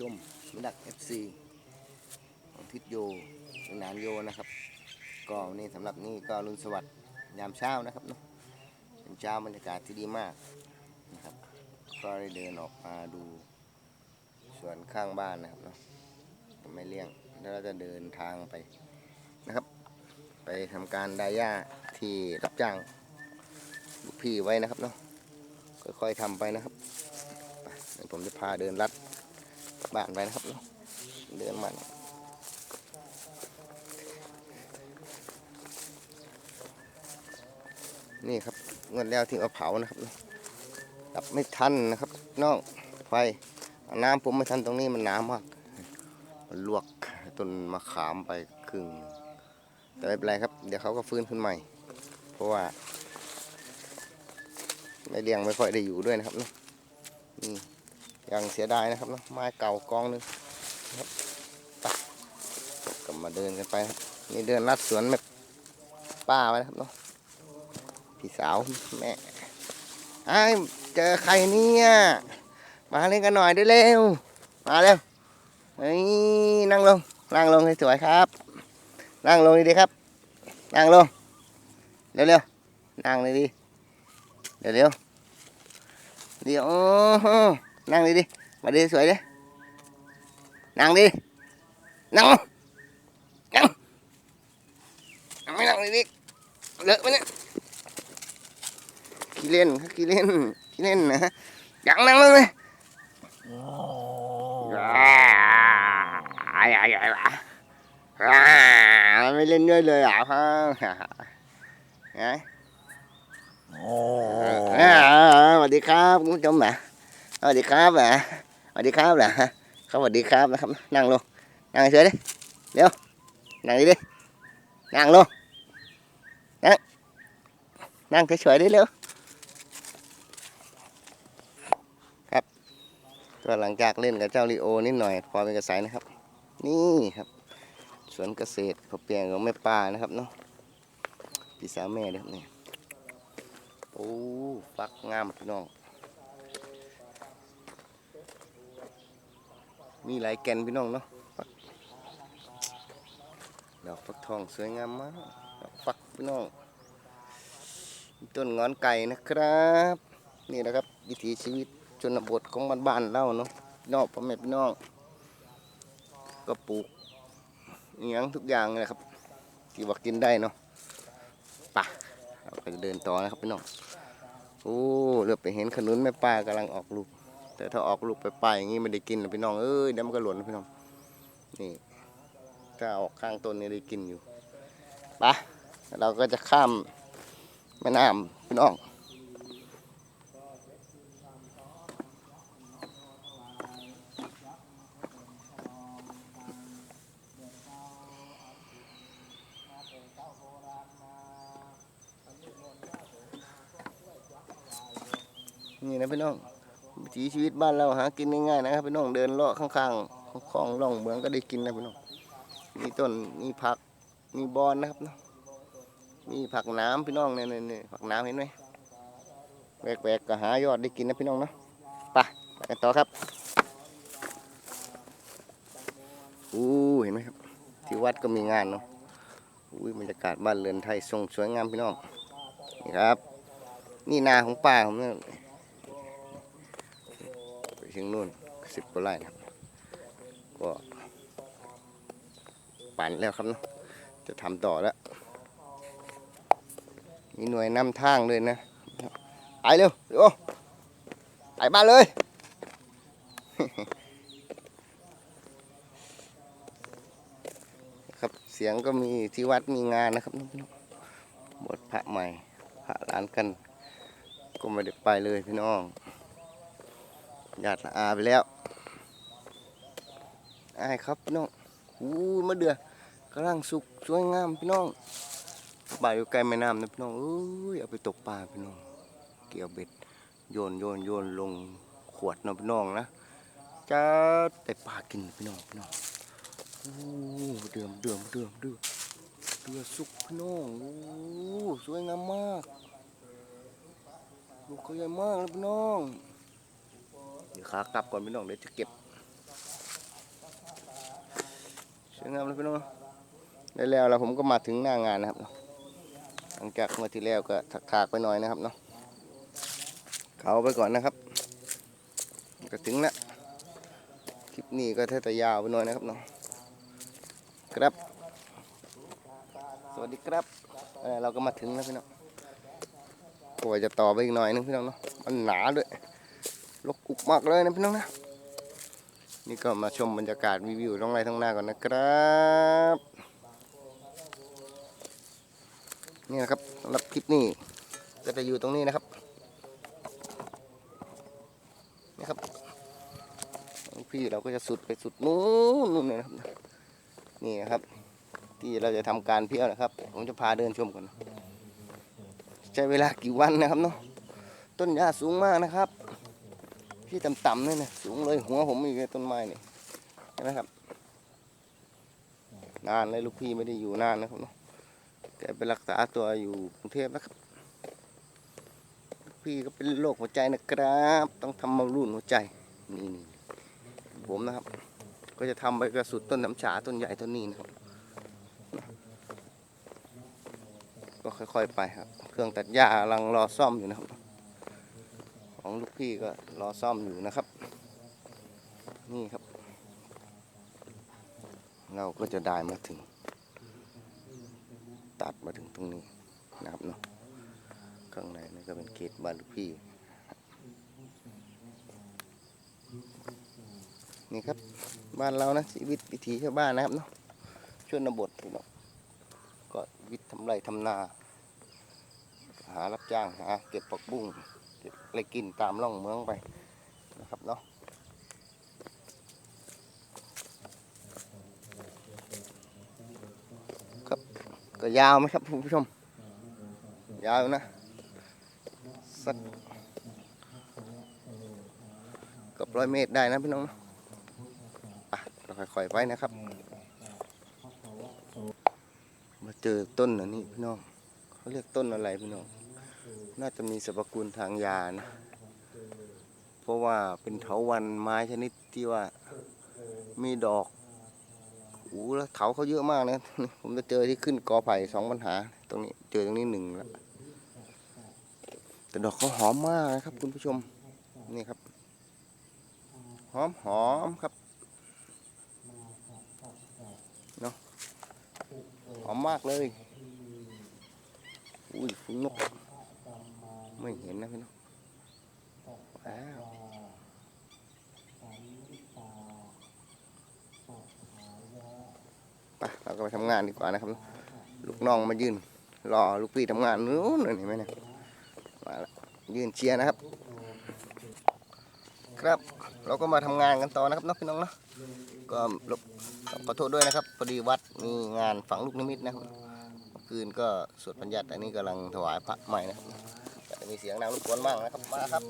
ชมมิดัก FC ของทิศโยสนานโยนะครับ ก็นี่สำหรับนี่ก็รุนสวัสดิ์ยามเช้านะครับเนาะเป็นเช้าบรรยากาศที่ดีมากนะครับ ก็ได้เดินออกมาดูสวนข้างบ้านนะครับเนาะไม่เลี่ยงแล้วเราจะเดินทางไปนะครับ ไปทำการไดาย่าที่รับจ้างลูกพี่ไว้นะครับเนาะค่อยๆทำไปนะครับไปผมจะพาเดินลัด บานไปนะครับเนาะเดินมันนี่ครับเงินแล้วที่เอาเผานะครับเนาะดับไม่ทันนะครับน้องไฟน้ำผมไม่ทันตรงนี้มันหนามากมันลวกต้นมะขามไปครึ่งแต่ไม่เป็นไรครับ เดี๋ยวเขาก็ฟื้นขึ้นใหม่ เพราะว่าไม่เลี้ยงไม่ค่อยได้อยู่ด้วยนะครับเน อะนี่ยังเสียดายนะครับเนะไม้เก่ากองหนึงนะครับไปกลับมาเดินกันไปครับนี่เดินลัดสวนแม่ป้าไว้นะครับเนาะพี่สาวแม่ไอ้เจอใครเนี่ยมาเล่นกันหน่อยด้วยเร็วมาเร็วเฮ้ยนั่งลงนั่งลงให้สวยครับ นั่งลงดีๆครับ นั่งลงเร็วๆนั่งเลยดิเร็วๆเดี๋ยว นั่งเลยดิ มาดีสวยดิ นั่งดิ นั่ง นั่งนั่งไม่นั่งเลยดิเลอะไปเนี่ยขี้เล่นขี้เล่นขี้เล่นนะยังนั่งเลยอ้ายอ้ายอ้ายอ้ไม่เล่นด้วยเลยอะพ่อไงอ่าสวัสดีครับคุณผู้ชมนะ สวัสดีครับนะสวัสดีครับนะเขาสวัสดีครับนะครับ นั่งลง นั่งเฉยดิเร็ว นั่งดิดิ นั่งลง นั่ง นั่งเฉยๆดิเร็ว ครับ ก็หลังจากเล่นกับเจ้าลีโอนิดหน่อย พอเป็นกระแสนะครับ นี่ครับ สวนเกษตรพอเปลี่ยนของแม่ป้านะครับเนาะ พี่สาวแม่เด้อครับนี่โอ้ ฟักงามพี่น้อง มีหลายแกนพี่น้องเนาะดอกฟักทองสวยงามมากดอกฟักพี่น้องต้นงอนไก่นะครับ นี่นะครับวิถีชีวิตชนบทของบ้านๆเราเนาะนองพ่อแม่พี่น้องก็ปลูกอหยังทุกอย่างเลยครับ ที่ว่ากินได้เนาะป่ะเราไปเดินต่อนะครับพี่น้องโอ้เลือไปเห็นขนุนแม่ป้ากำลังออกลูก แต่ถ้าออกลูกไปไปอย่างงี้ไม่ได้กินนะพี่น้องเอ้ยเดี๋ยวมันก็หล่นนะพี่น้องนี่ถ้าออกข้างต้นนี่ได้กินอยู่ไปะเราก็จะข้ามแม่น้ำพี่น้องนี่นะพี่น้อง วิถีชีวิตบ้านเราหากินง่ายๆนะครับพี่น้องเดินเลาะข้างๆคลองร่องเมืองก็ได้กินนะพี่น้องมีต้นมีผักมีบอนนะครับเนาะมีผักน้ำพี่น้องเนี่ยเนี่ยผักน้ำเห็นไหมแหวกๆก็หายอดได้กินนะพี่น้องเนาะไปไปกันต่อครับอู้เห็นไหมครับ ที่วัดก็มีงานเนาะอุ้ยบรรยากาศบ้านเรือนไทยทรงสวยงามพี่น้องนี่ครับ นี่นาของป้าผมเนี่ย ถึงนู่นสิบกว่าไร่ครับ ก็ปั่นแล้วครับเนาะจะทำต่อแล้ว มีหน่วยนำทางเลยนะไปเร็วโอ้ไปบ้านเลย ครับเสียงก็มีที่วัดมีงานนะครับน้องบวชพระใหม่ พระหลานกัน ก็ไม่ได้ไปเลยพี่น้อง ญาติละอาไปแล้วอายครับพี่น้องอู้มะเดือกำลังสุกสวยงามพี่น้องบ่ายอยู่ใกล้แม่น้ำนะพี่น้องเอ้ยเอาไปตกปลาพี่น้อง เกี่ยวเบ็ดโยนโยนโยนลงขวดนะพี่น้องนะจะแต่ปลากินพี่น้องพี่น้องอู้เดือมเดือมเดือมเดือมเดือสุกพี่น้องอู้สวยงามมากลูกเขาใหญ่มากเลยพี่น้อง ดี๋ยวขากลับก่อนพี่น้องเดี๋ยวจะเก็บสวยงามเลยพี่น้องได้แล้วแล้วผมก็มาถึงหน้างานนะครับ หลังจากเมื่อที่แล้วก็ถักๆไปหน่อยนะครับเนาะเขาไปก่อนนะครับ ก็ถึงแล้วคลิปนี้ก็เทแต่ยาวไปหน่อยนะครับเนาะครับ สวัสดีครับเเราก็มาถึงแล้วพี่น้องกว่าจะต่อไปอีกหน่อยนึงพี่น้องเนาะมันหนาด้วย ลกอุกมากเลยนะพี่น้องนะ นี่ก็มาชมบรรยากาศวิวๆท้องไร่ท้องนาก่อนนะครับ นี่นะครับสำหรับคลิปนี้ก็จะอยู่ตรงนี้นะครับนี่ครับพี่เราก็จะสุดไปสุดนู้นนู่นเลยนะครับ นี่นะครับ ที่เราจะทำการเที่ยวนะครับ ผมจะพาเดินชมก่อนใช้เวลากี่วันนะครับเนาะต้นหญ้าสูงมากนะครับ ที่ต่ำๆนี่นะสูงเลยหัวผมอีกเลยต้นไม้นี่เห็นไหมครับ นานเลยลูกพี่ไม่ได้อยู่นานนะครับเนาะแกไปรักษาตัวอยู่กรุงเทพนะครับลูกพี่ก็เป็นโรคหัวใจนะครับ ต้องทำบำรุงหัวใจนี่นี่ผมนะครับ ก็จะทำไปกระสุดต้นน้ำฉาต้นใหญ่ต้นนี้นะครับ ก็ค่อยๆไปครับ เครื่องตัดหญ้ากำลังรอซ่อมอยู่นะครับ ของลูกพี่ก็รอซ่อมอยู่นะครับ นี่ครับ เราก็จะได้มาถึง ตัดมาถึงตรงนี้นะครับเนาะข้างในนี่ก็เป็นเขตบ้านลูกพี่ นี่ครับบ้านเรานะชีวิตวิถีชาวบ้านนะครับเนาะชนบทพี่น้องก็วิทย์ทำไรทำนา หารับจ้างหาเก็บผักบุ้ง เก็บอะไรกินตามร่องเมืองไปนะครับเนาะครับก็ยาวไหมครับคุณผู้ชม ยาวนะสักเกับร้อยเมตรได้นะพี่น้องอะเราค่อยๆไปนะครับมาเจอต้นอันนี้พี่น้องเขาเรียกต้นอะไรพี่น้อง น่าจะมีสรรพคุณทางยานะ เพราะว่าเป็นเถาวันไม้ชนิดที่ว่ามีดอกโอ้แล้วเถาเขาเยอะมากนะผมจะเจอที่ขึ้นกอไผ่สองปัญหา ตรงนี้เจอตรงนี้หนึ่งแล้วแต่ดอกเขาหอมมากนะครับ คุณผู้ชมนี่ครับ หอมหอมครับเนาะหอมมากเลยอุ้ยฟุ้งนก ไม่เห็นนะพี่น้องว้าวไปเราก็ไปทำงานดีกว่านะครับ ลูกน้องมายืนรอลูกพี่ทำงานนู้นเลยเห็นไหมเนี่ยมาแล้วยืนเชียร์นะครับ ครับเราก็มาทำงานกันต่อนะครับเน้องพี่น้องเนาะก็รบขอโทษด้วยนะครับพอดีวัดมีงานฝังลูกนิมิตนะครับเมื่อคืนก็สวดปัญญัติอันนี้กำลังถวายพระใหม่นะครับแต่จะ มีเสียงดังรบกวนบ้างนะครับมาครับ